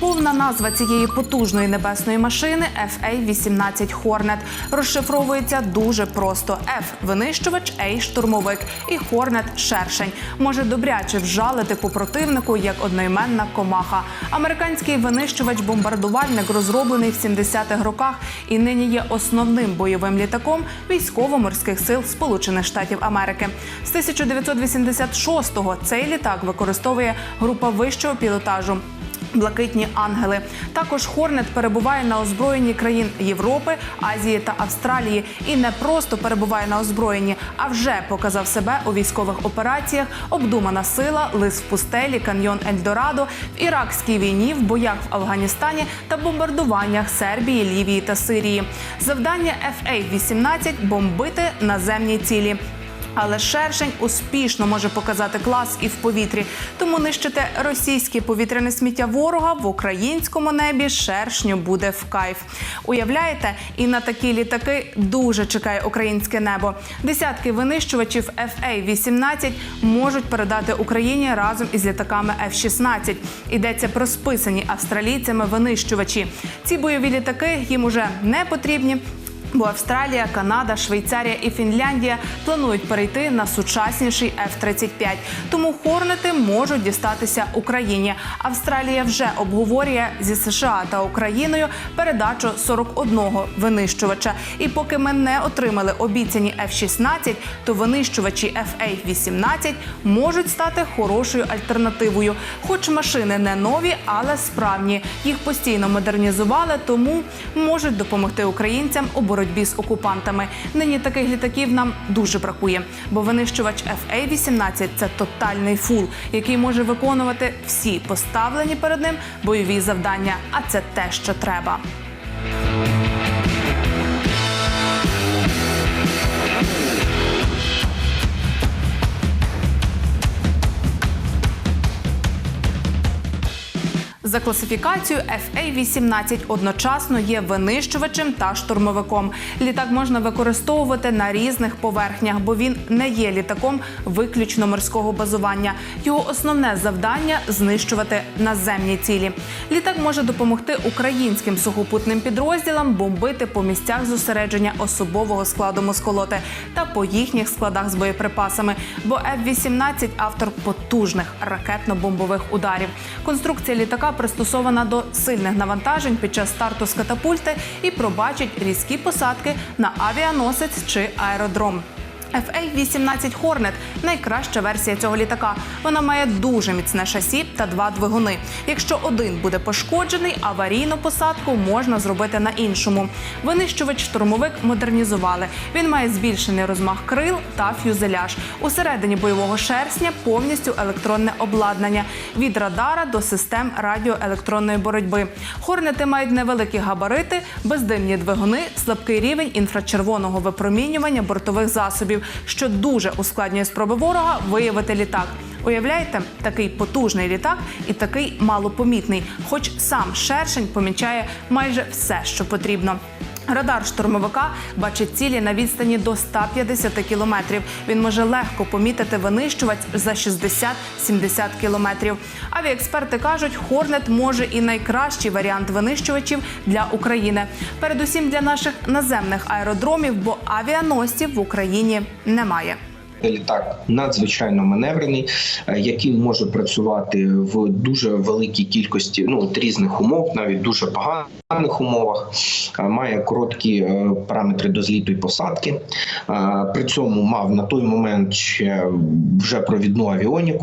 Повна назва цієї потужної небесної машини FA-18 Hornet. Розшифровується дуже просто: F – винищувач, A – штурмовик і Hornet – шершень. Може добряче вжалити по противнику як одноіменна комаха. Американський винищувач-бомбардувальник розроблений в 70-х роках і нині є основним бойовим літаком військово-морських сил Сполучених Штатів Америки. З 1986-го цей літак використовує група вищого пілотажу. Блакитні ангели. Також Хорнет перебуває на озброєнні країн Європи, Азії та Австралії і не просто перебуває на озброєнні, а вже показав себе у військових операціях. Обдумана сила, лис в пустелі, каньйон Ельдорадо, в іракській війні, в боях в Афганістані та бомбардуваннях Сербії, Лівії та Сирії. Завдання FA-18 – бомбити наземні цілі. Але шершень успішно може показати клас і в повітрі. Тому нищити російське повітряне сміття ворога в українському небі шершню буде в кайф. Уявляєте, і на такі літаки дуже чекає українське небо. Десятки винищувачів FA-18 можуть передати Україні разом із літаками F-16. Йдеться про списані австралійцями винищувачі. Ці бойові літаки їм уже не потрібні. Бо Австралія, Канада, Швейцарія і Фінляндія планують перейти на сучасніший F-35. Тому хорнети можуть дістатися Україні. Австралія вже обговорює зі США та Україною передачу 41 винищувача. І поки ми не отримали обіцяні F-16, то винищувачі FA-18 можуть стати хорошою альтернативою. Хоч машини не нові, але справні. Їх постійно модернізували, тому можуть допомогти українцям у боротьбі з окупантами. Нині таких літаків нам дуже бракує, бо винищувач FA-18 – це тотальний фул, який може виконувати всі поставлені перед ним бойові завдання. А це те, що треба. За класифікацією FA-18 одночасно є винищувачем та штурмовиком. Літак можна використовувати на різних поверхнях, бо він не є літаком виключно морського базування. Його основне завдання знищувати наземні цілі. Літак може допомогти українським сухопутним підрозділам бомбити по місцях зосередження особового складу москолоти та по їхніх складах з боєприпасами. Бо F-18 – автор потужних ракетно-бомбових ударів. Конструкція літака пристосована до сильних навантажень під час старту з катапульти і пробачить різкі посадки на авіаносець чи аеродром. FA-18 Hornet – найкраща версія цього літака. Вона має дуже міцне шасі та два двигуни. Якщо один буде пошкоджений, аварійну посадку можна зробити на іншому. Винищувач штурмовик модернізували. Він має збільшений розмах крил та фюзеляж. Усередині бойового шерстня повністю електронне обладнання від радара до систем радіоелектронної боротьби. Хорнети мають невеликі габарити, бездимні двигуни, слабкий рівень інфрачервоного випромінювання бортових засобів, що дуже ускладнює спроби ворога виявити літак. Уявляєте, такий потужний літак і такий малопомітний, хоч сам шершень помічає майже все, що потрібно. Радар штурмовика бачить цілі на відстані до 150 кілометрів. Він може легко помітити винищувач за 60-70 кілометрів. Авіаексперти кажуть, Хорнет може і найкращий варіант винищувачів для України. Передусім для наших наземних аеродромів, бо авіаносців в Україні немає. Літак надзвичайно маневрений, е, який може працювати в дуже великій кількості ну от різних умов, навіть дуже поганих умовах. Е, Має короткі е, параметри до зліту і посадки. При цьому мав на той момент ще вже провідну авіоніку.